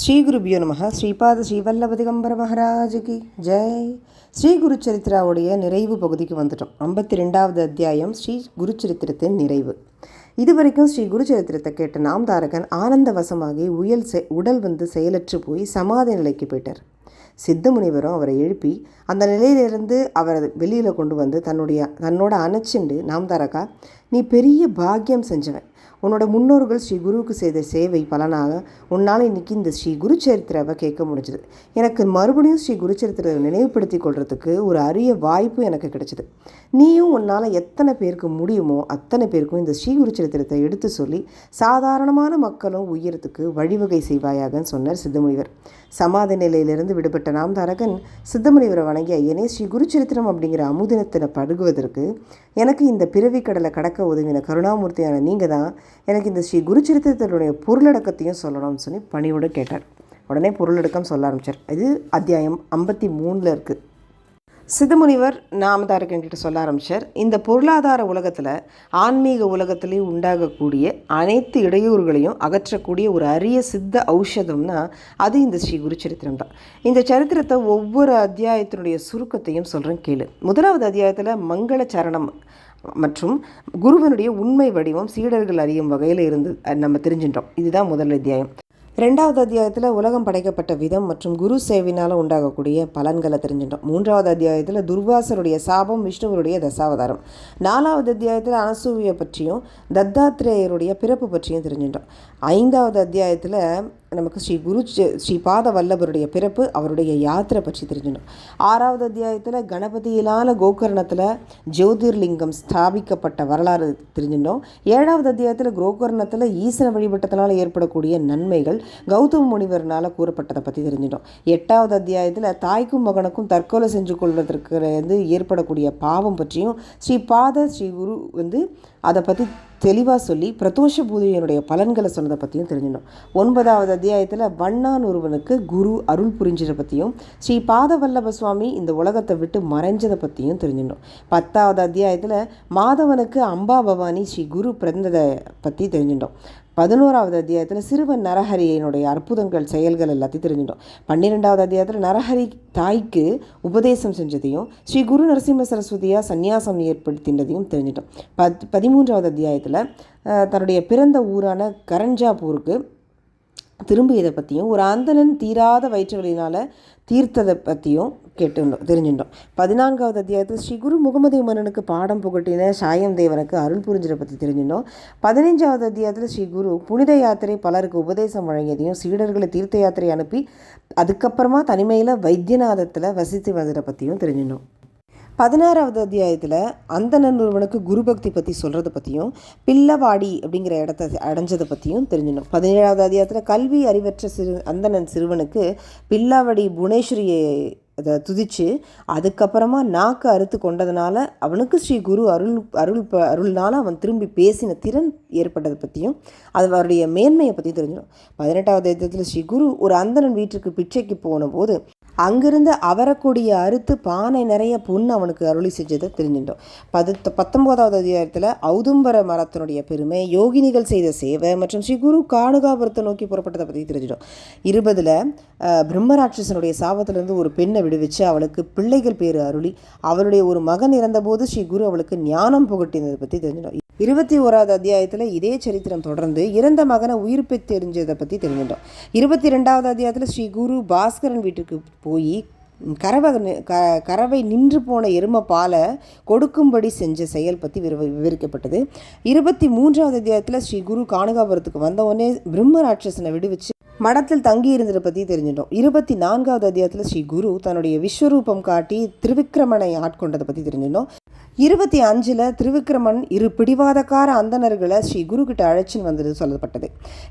ஸ்ரீ குருபியோ நமக. ஸ்ரீபாத ஸ்ரீவல்லபதிகம்பர மகாராஜுக்கு ஜெய். ஸ்ரீ குரு சரித்திராவுடைய நிறைவு பகுதிக்கு வந்துட்டோம். ஐம்பத்தி ரெண்டாவது அத்தியாயம் ஸ்ரீ குருச்சரித்திரத்தின் நிறைவு. இதுவரைக்கும் ஸ்ரீ குரு சரித்திரத்தை கேட்ட நாம் தாரகன் ஆனந்தவசமாகி உயல் செ உடல் வந்து செயலற்று போய் சமாதி நிலைக்கு போயிட்டார். சித்த முனிவரும் அவரை எழுப்பி அந்த நிலையிலிருந்து அவரை வெளியில் கொண்டு வந்து தன்னுடைய தன்னோட அணைச்சிண்டு நாம் தாரகா நீ பெரிய பாக்கியம் செஞ்சவன். உன்னோட முன்னோர்கள் ஸ்ரீ குருவுக்கு செய்த சேவை பலனாக உன்னால் இன்னைக்கு இந்த ஸ்ரீ குரு சரித்திராவை கேட்க முடிஞ்சுது. எனக்கு மறுபடியும் ஸ்ரீ குரு சரித்திரத்தை நினைவுபடுத்தி கொள்றதுக்கு ஒரு அரிய வாய்ப்பு எனக்கு கிடைச்சிது. நீயும் உன்னால் எத்தனை பேருக்கு முடியுமோ அத்தனை பேருக்கும் இந்த ஸ்ரீ குரு சரித்திரத்தை எடுத்து சொல்லி சாதாரணமான மக்களும் உயரத்துக்கு வழிவகை செய்வாயாகன்னு சொன்னார் சித்தமுனிவர். சமாதி நிலையிலிருந்து விடுபட்ட நாம் தாரகன் சித்தமுனிவரை வணங்கி ஐயனே ஸ்ரீ குருச்சரித்திரம் அப்படிங்கிற அமுதினத்தில் படுகுவதற்கு எனக்கு இந்த பிறவி கடலை கடக்க உதவின கருணாமூர்த்தியான நீங்கள் தான் எனக்கு இந்த ஸ்ரீ குருச்சரித்திரத்தினுடைய பொருளடக்கத்தையும் சொல்லணும்னு சொல்லி பணியோடு கேட்டார். உடனே பொருளடக்கம் சொல்ல ஆரம்பித்தார் இது அத்தியாயம் ஐம்பத்தி மூணில் இருக்குது சிதமுனிவர் நாமதாரகன்கிட்ட சொல்ல ஆரம்பித்தார் இந்த பொருளாதார உலகத்தில் ஆன்மீக உலகத்திலே உண்டாகக்கூடிய அனைத்து இடையூறுகளையும் அகற்றக்கூடிய ஒரு அரிய சித்த ஔஷதம்னா அது இந்த ஸ்ரீ குரு சரித்திரம் தான். இந்த சரித்திரத்தை ஒவ்வொரு அத்தியாயத்தினுடைய சுருக்கத்தையும் சொல்கிறேன் கேளு. முதலாவது அத்தியாயத்தில் மங்கள சரணம் மற்றும் குருவனுடைய உண்மை வடிவம் சீடர்கள் அறியும் வகையில் இருந்து நம்ம தெரிஞ்சின்றோம் இதுதான் முதல் அத்தியாயம். ரெண்டாவது அத்தியாயத்தில் உலகம் படைக்கப்பட்ட விதம் மற்றும் குரு சேவினால் உண்டாகக்கூடிய பலன்களை தெரிஞ்சிட்டோம். மூன்றாவது அத்தியாயத்தில் துர்வாசருடைய சாபம் விஷ்ணுவருடைய தசாவதாரம். நாலாவது அத்தியாயத்தில் அனசூவியை பற்றியும் தத்தாத்திரேயருடைய பிறப்பு பற்றியும் தெரிஞ்சிட்டோம். ஐந்தாவது அத்தியாயத்தில் நமக்கு ஸ்ரீ குரு ஸ்ரீ பாத வல்லபருடைய பிறப்பு அவருடைய யாத்திரை பற்றி தெரிஞ்சிடும் ஆறாவது அத்தியாயத்தில் கணபதியிலான கோகர்ணத்தில் ஜோதிர்லிங்கம் ஸ்தாபிக்கப்பட்ட வரலாறு தெரிஞ்சிட்டோம். ஏழாவது அத்தியாயத்தில் கோகர்ணத்தில் ஈசன வழிபட்டத்தினால் ஏற்படக்கூடிய நன்மைகள் கௌதம முனிவர்னால் கூறப்பட்டதை பற்றி தெரிஞ்சிட்டோம். எட்டாவது அத்தியாயத்தில் தாய்க்கும் மகனுக்கும் தற்கொலை செஞ்சு கொள்வதற்கு வந்து ஏற்படக்கூடிய பாவம் பற்றியும் ஸ்ரீ பாத ஸ்ரீ குரு வந்து அதை பற்றி தெளிவாக சொல்லி பிரதோஷ பூஜையினுடைய பலன்களை சொன்னதை பற்றியும் தெரிஞ்சிடும் ஒன்பதாவது அத்தியாயத்தில் வண்ணான் ஒருவனுக்கு குரு அருள் புரிஞ்சதை பற்றியும் ஸ்ரீ பாதவல்லப சுவாமி இந்த உலகத்தை விட்டு மறைஞ்சதை பற்றியும் தெரிஞ்சிடும் பத்தாவது அத்தியாயத்தில் மாதவனுக்கு அம்பா பவானி ஸ்ரீ குரு பிறந்ததை பற்றி தெரிஞ்சிட்டோம் பதினோராவது அத்தியாயத்தில் சிறுவன் நரஹரியினுடைய அற்புதங்கள் செயல்கள் எல்லாத்தையும் தெரிஞ்சிட்டோம் பன்னிரெண்டாவது அத்தியாயத்தில் நரஹரி தாய்க்கு உபதேசம் செஞ்சதையும் ஸ்ரீ குரு நரசிம்ம சரஸ்வதியாக சந்நியாசம் ஏற்படுத்தினதையும் தெரிஞ்சிட்டோம் பத் பதிமூன்றாவது அத்தியாயத்தில் தன்னுடைய பிறந்த ஊரான திரும்பி திரும்பியதை பற்றியும் ஒரு அந்தணன் தீராத வயிற்றுவலினால் தீர்த்ததை பற்றியும் கேட்டுண்டோம் தெரிஞ்சுட்டோம் பதினான்காவது அத்தியாயத்தில் ஸ்ரீ குரு முகமது மன்னனுக்கு பாடம் புகட்டின சாயம் தேவனுக்கு அருள் புரிஞ்சதை பற்றி தெரிஞ்சுட்டோம் பதினைஞ்சாவது அத்தியாயத்தில் ஸ்ரீ குரு புனித யாத்திரை பலருக்கு உபதேசம் வழங்கியதையும் சீடர்களை தீர்த்த யாத்திரை அனுப்பி அதுக்கப்புறமா தனிமையில் வைத்தியநாதத்தில் வசித்து வந்ததை பற்றியும் தெரிஞ்சுட்டோம் பதினாறாவது அத்தியாயத்தில் அந்தணன் ஒருவனுக்கு குரு பக்தி பற்றி சொல்கிறத பற்றியும் பில்லவாடி அப்படிங்கிற இடத்த அடைஞ்சதை பற்றியும் தெரிஞ்சிடணும் பதினேழாவது அத்தியாயத்தில் கல்வி அறிவற்ற சிறு அந்தணன் சிறுவனுக்கு பில்லாவடி புவனேஸ்வரியை அதை துதித்து அதுக்கப்புறமா நாக்கு அறுத்து கொண்டதுனால அவனுக்கு ஸ்ரீ குரு அருள் அருள் ப அருள்னால அவன் திரும்பி பேசின திறன் ஏற்பட்டதை பற்றியும் அது அவருடைய மேன்மையை பற்றி தெரிஞ்சிடும் பதினெட்டாவது இடத்துல ஸ்ரீ குரு ஒரு அந்தணன் வீட்டுக்கு பிச்சைக்கு போன போது அங்கிருந்து அவரக்கூடிய அறுத்து பானை நிறைய பொண்ணு அவனுக்கு அருளி செஞ்சதை தெரிஞ்சுட்டோம். பத்து பத்தொம்போதாவது அதிகாரத்தில் ஔதும்பர மரத்தினுடைய பெருமை யோகினிகள் செய்த சேவை மற்றும் ஸ்ரீ குரு காணுகாபுரத்தை நோக்கி புறப்பட்டதை பற்றி தெரிஞ்சிடும் இருபதில் பிரம்மராட்சசனுடைய சாபத்திலிருந்து ஒரு பெண்ணை விடுவிச்சு அவளுக்கு பிள்ளைகள் பேர் அருளி அவளுடைய ஒரு மகன் இறந்தபோது ஸ்ரீ குரு அவளுக்கு ஞானம் புகட்டினதை பற்றி தெரிஞ்சிடும் இருபத்தி ஓராவது அத்தியாயத்தில் இதே சரித்திரம் தொடர்ந்து இறந்த மகனை உயிர்ப்பு தெரிஞ்சதை பற்றி தெரிஞ்சிட்டோம். இருபத்தி ரெண்டாவது அத்தியாயத்தில் ஸ்ரீ குரு பாஸ்கரன் வீட்டுக்கு போய் கறவை க கறவை நின்று போன எரும பாலை கொடுக்கும்படி செஞ்ச செயல் பற்றி விவ விவரிக்கப்பட்டது. இருபத்தி மூன்றாவது அத்தியாயத்தில் ஸ்ரீ குரு காணுகாபுரத்துக்கு வந்தவுடனே பிரம்ம ராட்சசனை விடுவிச்சு மடத்தில் தங்கி இருந்ததை பற்றி தெரிஞ்சிட்டோம். இருபத்தி நான்காவது அத்தியாயத்தில் ஸ்ரீ குரு தன்னுடைய விஸ்வரூபம் காட்டி திருவிக்கிரமனை ஆட்கொண்டதை பற்றி தெரிஞ்சிட்டோம். இருபத்தி அஞ்சில் திருவிக்கிரமன் இரு பிடிவாதக்கார அந்தணர்களை ஸ்ரீ குரு கிட்ட அழைச்சின்னு வந்தது சொல்லப்பட்டது.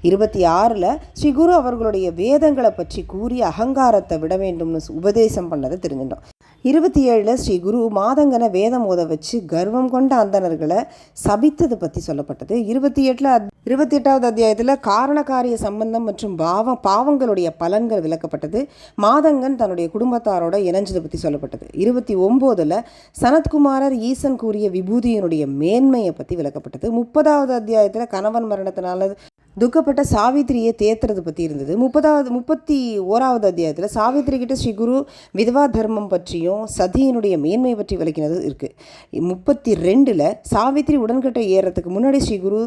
இருபத்தி ஆறில் ஸ்ரீ குரு அவர்களுடைய வேதங்களை பற்றி கூறி அகங்காரத்தை விட வேண்டும்னு உபதேசம் பண்ணதை தெரிஞ்சிட்டோம். இருபத்தி ஏழில் ஸ்ரீ குரு மாதங்கனை வேதம் ஓத வச்சு கர்வம் கொண்ட அந்தணர்களை சபித்தது பற்றி சொல்லப்பட்டது. இருபத்தி எட்டில் இருபத்தி எட்டாவது அத்தியாயத்தில் காரணக்காரிய சம்பந்தம் மற்றும் பாவம் பாவங்களுடைய பலன்கள் விளக்கப்பட்டது. மாதங்கன் தன்னுடைய குடும்பத்தாரோட இணைஞ்சதை பற்றி சொல்லப்பட்டது. இருபத்தி ஒம்போதில் சனத்குமாரர் ஈசன் கூறிய விபூதியினுடைய மேன்மையை பற்றி விளக்கப்பட்டது. முப்பதாவது அத்தியாயத்தில் கணவன் மரணத்தினால துக்கப்பட்ட சாவித்திரியை தேத்துறது பற்றி இருந்தது. முப்பதாவது முப்பத்தி ஓராவது அத்தியாயத்தில் சாவித்திரி கிட்ட ஸ்ரீ குரு விதவா தர்மம் பற்றியும் சதியினுடைய மேன்மை பற்றி விளக்கினது இருக்குது முப்பத்தி ரெண்டில் சாவித்திரி உடன்கட்டை ஏறுறதுக்கு முன்னாடி ஸ்ரீ குரு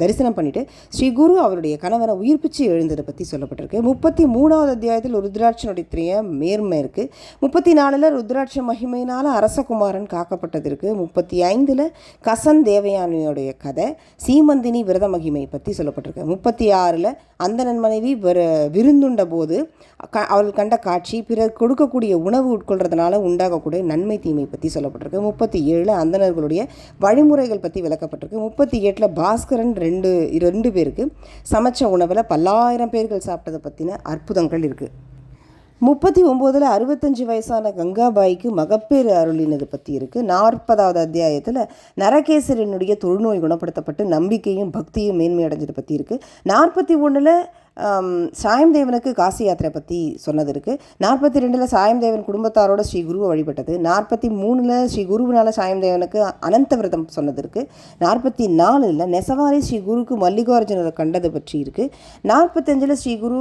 தரிசனம் பண்ணிட்டு ஸ்ரீ குரு அவருடைய கணவனை உயிர்ப்பிச்சு எழுந்ததை பற்றி சொல்லப்பட்டிருக்கு. முப்பத்தி மூணாவது அத்தியாயத்தில் ருத்ராட்சனுடைய மேன்மை இருக்குது முப்பத்தி நாலில் ருத்ராட்ச மகிமையினால் அரசகுமாரன் காக்கப்பட்டது இருக்குது முப்பத்தி ஐந்தில் கசன் தேவயானியோடைய கதை சீமந்தினி விரத மகிமை பற்றி சொல்லப்பட்டிருக்கு. முப்பத்தி ஆறில் அந்தணன் மனைவி வர விருந்துண்ட போது க அவள் கண்ட காட்சி பிறர் கொடுக்கக்கூடிய உணவு உட்கொள்றதுனால உண்டாகக்கூடிய நன்மை தீமை பற்றி சொல்லப்பட்டிருக்கு. முப்பத்தி ஏழில் அந்தணர்களுடைய வழிமுறைகள் பற்றி விளக்கப்பட்டிருக்கு. முப்பத்தி எட்டில் பாஸ்கரன் ரெண்டு ரெண்டு பேருக்கு சமைச்ச உணவில் பல்லாயிரம் பேர்கள் சாப்பிட்டதை பற்றின அற்புதங்கள் இருக்குது முப்பத்தி ஒம்போதில் அறுபத்தஞ்சு வயசான கங்காபாய்க்கு மகப்பேறு அருளினது பற்றி இருக்குது நாற்பதாவது அத்தியாயத்தில் நரகேசரனுடைய தொழுநோய் குணப்படுத்தப்பட்டு நம்பிக்கையும் பக்தியும் மேன்மை அடைஞ்சதை பற்றி இருக்குது நாற்பத்தி ஒன்றில் சாயம் தேவனுக்கு காசி யாத்திரை பற்றி சொன்னது இருக்குது நாற்பத்தி ரெண்டில் சாயம் தேவன் குடும்பத்தாரோட ஸ்ரீ குருவை வழிபட்டது. நாற்பத்தி மூணில் ஸ்ரீ குருவினால் சாயம் தேவனுக்கு அனந்த விரதம் சொன்னது இருக்குது நாற்பத்தி நாலில் நெசவாரி ஸ்ரீ குருக்கு மல்லிகார்ஜுனரை கண்டது பற்றி இருக்குது நாற்பத்தஞ்சில் ஸ்ரீ குரு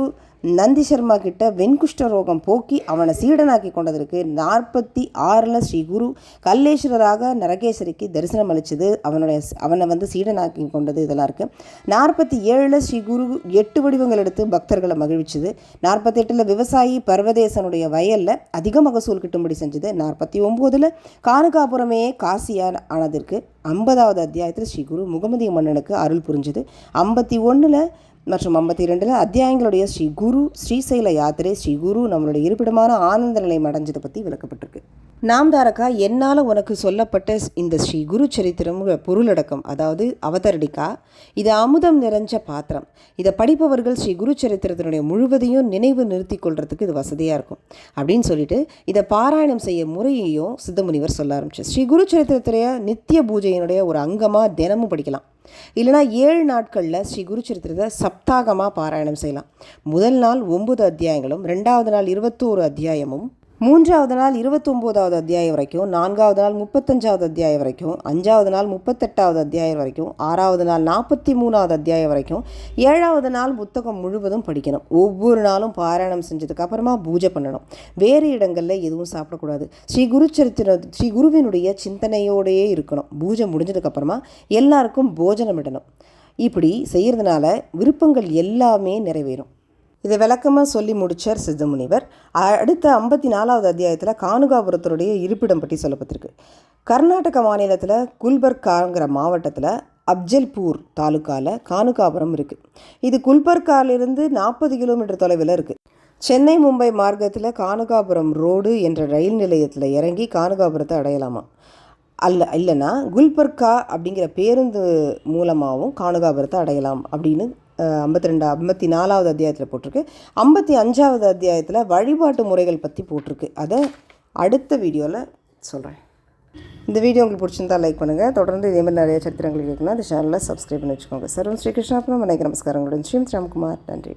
நந்தி சர்மா கிட்ட வெண்குஷ்ட ரோகம் போக்கி அவனை சீடனாக்கி கொண்டதற்கு நாற்பத்தி ஆறில் ஸ்ரீ குரு கல்லேஸ்வரராக நரகேஸ்வரிக்கு தரிசனம் அளிச்சது. அவனுடைய அவனை வந்து சீடனாக்கி கொண்டது இதெல்லாம் இருக்குது நாற்பத்தி ஏழில் ஸ்ரீ குரு எட்டு வடிவங்கள் எடுத்து பக்தர்களை மகிழ்விச்சது. நாற்பத்தி எட்டில் விவசாயி பர்வதேசனுடைய வயலில் அதிக மகசூல் கிட்டும்படி செஞ்சது. நாற்பத்தி ஒம்போதில் கானுகாபுரமே காசியான ஆனதற்கு ஐம்பதாவது அத்தியாயத்தில் ஸ்ரீ குரு முகமதிய மன்னனுக்கு அருள் புரிஞ்சது. ஐம்பத்தி ஒன்றில் மற்றும் ஐம்பத்தி இரண்டில் அத்தியாயங்களுடைய ஸ்ரீ குரு ஸ்ரீசைல யாத்திரை ஸ்ரீ குரு நம்மளுடைய இருப்பிடமான ஆனந்த நிலையம் அடைஞ்சதை பற்றி விளக்கப்பட்டிருக்கு. நாம் தாரக்கா என்னால் உனக்கு சொல்லப்பட்ட இந்த ஸ்ரீ குரு சரித்திரம் பொருளடக்கம் அதாவது அவதரடிக்கா இது அமுதம் நிறைஞ்ச பாத்திரம். இதை படிப்பவர்கள் ஸ்ரீ குரு சரித்திரத்தினுடைய முழுவதையும் நினைவு நிறுத்தி கொள்றதுக்கு இது வசதியாக இருக்கும். அப்படின்னு சொல்லிட்டு இதை பாராயணம் செய்ய முறையையும் சித்தமுனிவர் சொல்ல ஆரம்பிச்சு ஸ்ரீ குரு சரித்திரத்துடைய நித்திய பூஜையினுடைய ஒரு அங்கமாக தினமும் படிக்கலாம். இல்லைனா ஏழு நாட்களில் ஸ்ரீ குரு சரித்திரத்தை சப்தாகமாக பாராயணம் செய்யலாம். முதல் நாள் ஒன்பது அத்தியாயங்களும் ரெண்டாவது நாள் இருபத்தோரு அத்தியாயமும் மூன்றாவது நாள் இருபத்தொம்போதாவது அத்தியாயம் வரைக்கும் நான்காவது நாள் முப்பத்தஞ்சாவது அத்தியாயம் வரைக்கும் அஞ்சாவது நாள் முப்பத்தெட்டாவது அத்தியாயம் வரைக்கும் ஆறாவது நாள் நாற்பத்தி மூணாவது அத்தியாயம் வரைக்கும் ஏழாவது நாள் புத்தகம் முழுவதும் படிக்கணும். ஒவ்வொரு நாளும் பாராயணம் செஞ்சதுக்கு அப்புறமா பூஜை பண்ணணும். வேறு இடங்களில் எதுவும் சாப்பிடக்கூடாது. ஸ்ரீ குரு சரித்திர ஸ்ரீ குருவினுடைய சிந்தனையோடையே இருக்கணும். பூஜை முடிஞ்சதுக்கப்புறமா எல்லாருக்கும் போஜனம் இடணும் இப்படி செய்கிறதுனால விருப்பங்கள் எல்லாமே நிறைவேறும். இதை விளக்கமாக சொல்லி முடித்தார் சித்தமுனிவர். அடுத்த ஐம்பத்தி நாலாவது அத்தியாயத்தில் கானுகாபுரத்தினுடைய இருப்பிடம் பற்றி சொல்லப்பட்டிருக்கு. கர்நாடக மாநிலத்தில் குல்பர்காங்கிற மாவட்டத்தில் அப்ஜல்பூர் தாலுக்காவில் கானுகாபுரம் இருக்குது இது குல்பர்காலிருந்து நாற்பது கிலோமீட்டர் தொலைவில் இருக்குது சென்னை மும்பை மார்க்கத்தில் கானுகாபுரம் ரோடு என்ற ரயில் நிலையத்தில் இறங்கி கானுகாபுரத்தை அடையலாமா? அல்ல இல்லைன்னா குல்பர்கா அப்படிங்கிற பேருந்து மூலமாகவும் கானுகாபுரத்தை அடையலாம் அப்படின்னு ஐம்பத்தி ரெண்டு ஐம்பத்தி நாலாவது அத்தியாயத்தில் போட்டிருக்கு. ஐம்பத்தி அஞ்சாவது அத்தியாயத்தில் வழிபாட்டு முறைகள் பற்றி போட்டிருக்கு. அதை அடுத்த வீடியோவில் சொல்கிறேன் இந்த வீடியோ உங்களுக்கு பிடிச்சிருந்தா லைக் பண்ணுங்கள் தொடர்ந்து இதே மாதிரி நிறைய சரித்திரங்கள் இருக்குன்னா இந்த சேனலில் சப்ஸ்கிரைப் பண்ணி வச்சுக்கோங்க. சர்வம் ஸ்ரீகிருஷ்ணாபுரம். அனைக்கு நமஸ்காரங்களுடன். ஸ்ரீம் ராம்குமார் நன்றி.